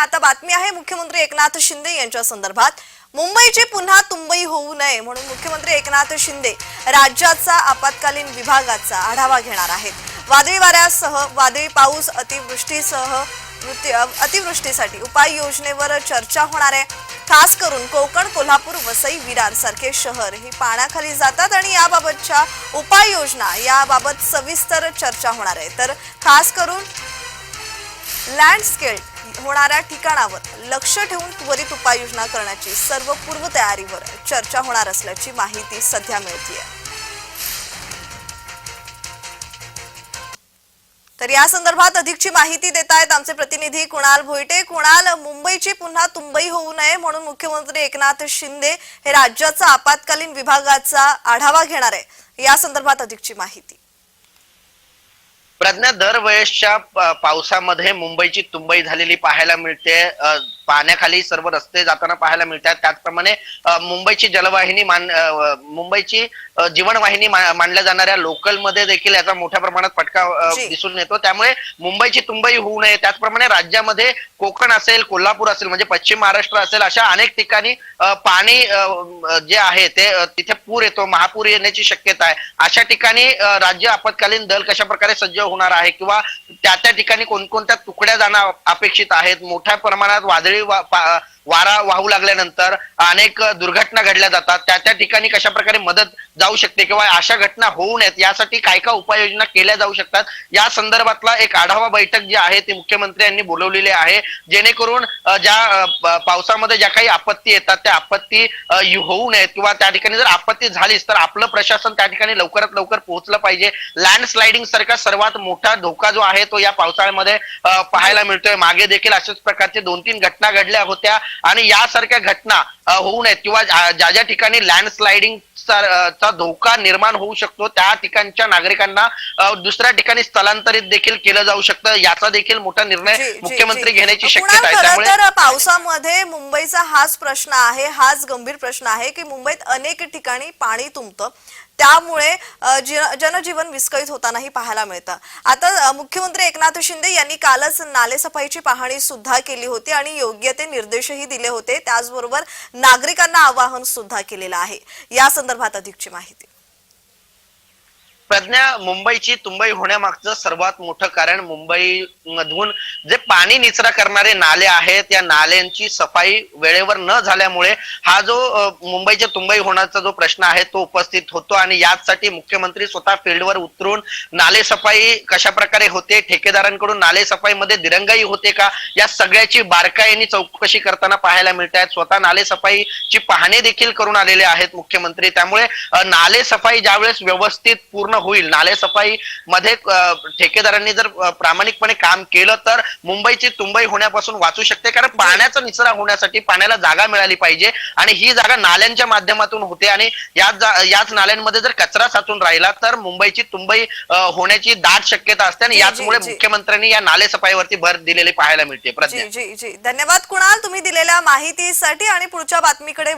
आता बातमी आहे मुख्यमंत्री एकनाथ शिंदे यांच्या संदर्भात. मुंबईची पुन्हा तुंबई होऊ नये म्हणून मुख्यमंत्री एकनाथ शिंदे राज्याचा आपत्कालीन विभागाचा आढावा घेणार आहेत. वादळी वाऱ्यासह वादळी पाऊस अतिवृष्टीसह अतिवृष्टीसाठी उपाययोजनेवर चर्चा होणार आहे. खास करून कोकण कोल्हापूर वसई विरार सारखे शहर ही पाण्याखाली जातात आणि याबाबतच्या उपाययोजना याबाबत सविस्तर चर्चा होणार आहे. तर खास करून लँडस्केल होणाऱ्या ठिकाणावर लक्ष ठेवून त्वरित उपाययोजना करण्याची सर्व पूर्वतयारीवर चर्चा होणार असल्याची माहिती सध्या मिळतीय. तर या संदर्भात अधिकची माहिती देत आहेत आमचे प्रतिनिधी कुणाल भोईटे. कुणाल मुंबईची पुन्हा तुंबई होऊ नये म्हणून मुख्यमंत्री एकनाथ शिंदे हे राज्याचा आपत्कालीन विभागाचा आढावा घेणार आहे. या संदर्भात अधिकची माहिती. प्रज्ञा दर वयसच्या पावसामध्ये मुंबईची तुंबई झालेली पाहायला मिळते. पाण्याखाली सर्व रस्ते जाताना पाहायला मिळतात. त्याचप्रमाणे मुंबईची जलवाहिनी मान मुंबईची जीवनवाहिनी मानल्या जाणाऱ्या लोकलमध्ये देखील याचा मोठ्या प्रमाणात फटका. दिसून येतो. त्यामुळे मुंबईची तुंबई होऊ नये. त्याचप्रमाणे राज्यामध्ये कोकण असेल कोल्हापूर असेल म्हणजे पश्चिम महाराष्ट्र असेल अशा अनेक ठिकाणी पाणी जे आहे ते तिथे पूर येतो महापूर येण्याची शक्यता आहे. अशा ठिकाणी राज्य आपत्कालीन दल कशा प्रकारे सज्ज होणार आहे किंवा त्या त्या ठिकाणी कोणकोणत्या तुकड्या जाणं अपेक्षित आहेत? मोठ्या प्रमाणात वादळी वारा वाहू लागल्यानंतर अनेक दुर्घटना घडल्या जातात. त्या त्या ठिकाणी कशा प्रकारे मदत जाऊ शकते किंवा अशा घटना होऊ नयेत यासाठी काय काय उपाययोजना केल्या जाऊ शकतात? या संदर्भातला एक आढावा बैठक जी आहे ती मुख्यमंत्री यांनी बोलवलेली आहे. जेणेकरून ज्या पावसामध्ये ज्या काही आपत्ती येतात त्या आपत्ती होऊ नयेत किंवा त्या ठिकाणी जर आपत्ती झालीच तर आपलं प्रशासन त्या ठिकाणी लवकरात लवकर पोहोचलं पाहिजे. लँडस्लायडिंग सारखा सर्वात मोठा धोका जो आहे तो या पावसाळ्यामध्ये पाहायला मिळतोय. मागे देखील अशाच प्रकारचे दोन तीन घटना घडल्या होत्या. आणि यासारख्या घटना होऊ नयेत. किंवा ज्या ज्या ठिकाणी लँडस्लायडिंग चा धोका निर्माण होऊ शकतो त्या ठिकाणच्या नागरिकांना दुसऱ्या ठिकाणी स्थलांतरित देखील केलं जाऊ शकतं. याचा देखील मोठा निर्णय मुख्यमंत्री. घेण्याची शक्यता आहे. त्यामुळे पावसामध्ये मुंबईचा हाच प्रश्न आहे हाच गंभीर प्रश्न आहे की मुंबईत अनेक ठिकाणी पाणी तुंबतं. त्यामुळे जनजीवन विस्कळीत होतानाही पाहायला मिळतं. आता मुख्यमंत्री एकनाथ शिंदे यांनी कालच नालेसफाईची पाहणी सुद्धा केली होती आणि योग्य ते निर्देशही दिले होते. त्याचबरोबर नागरिकांना आवाहन सुद्धा केलेलं आहे. या संदर्भात अधिकची माहिती. प्रज्ञा मुंबईची तुंबई होण्यामागचं सर्वात मोठं कारण मुंबई मधून जे पाणी निचरा करणारे नाले आहेत या नाल्यांची सफाई वेळेवर न झाल्यामुळे हा जो मुंबईच्या तुंबई होण्याचा जो प्रश्न आहे तो उपस्थित होतो आणि याचसाठी मुख्यमंत्री स्वतः फील्डवर उतरून नाले सफाई कशा प्रकारे होते ठेकेदारांकडून नाले सफाईमध्ये दिरंगाई होते का या सगळ्याची बारकाईने चौकशी करताना पाहायला मिळत आहेत. स्वतः नाले सफाईची पाहणी देखील करून आलेले आहेत मुख्यमंत्री. त्यामुळे नाले सफाई ज्यावेळेस व्यवस्थित पूर्ण होईल. नाले सफाई मध्ये ठेकेदारांनी जर प्रामाणिकपणे काम केलं तर मुंबईची तुंबई होण्यापासून वाचू शकते. कारण पाण्याचा निचरा होण्यासाठी पाण्याला जागा मिळाली पाहिजे आणि ही जागा नाल्यांच्या माध्यमातून होते आणि याच याच नाल्यांमध्ये जर कचरा साचून राहिला तर मुंबईची तुंबई होण्याची दाट शक्यता असते आणि याचमुळे. मुख्यमंत्र्यांनी या नाले सफाईवरती भर दिलेली पाहायला मिळते. प्रज्ञा. जी जी जी. धन्यवाद कुणाल तुम्ही दिलेल्या माहितीसाठी आणि पुढच्या बातमीकडे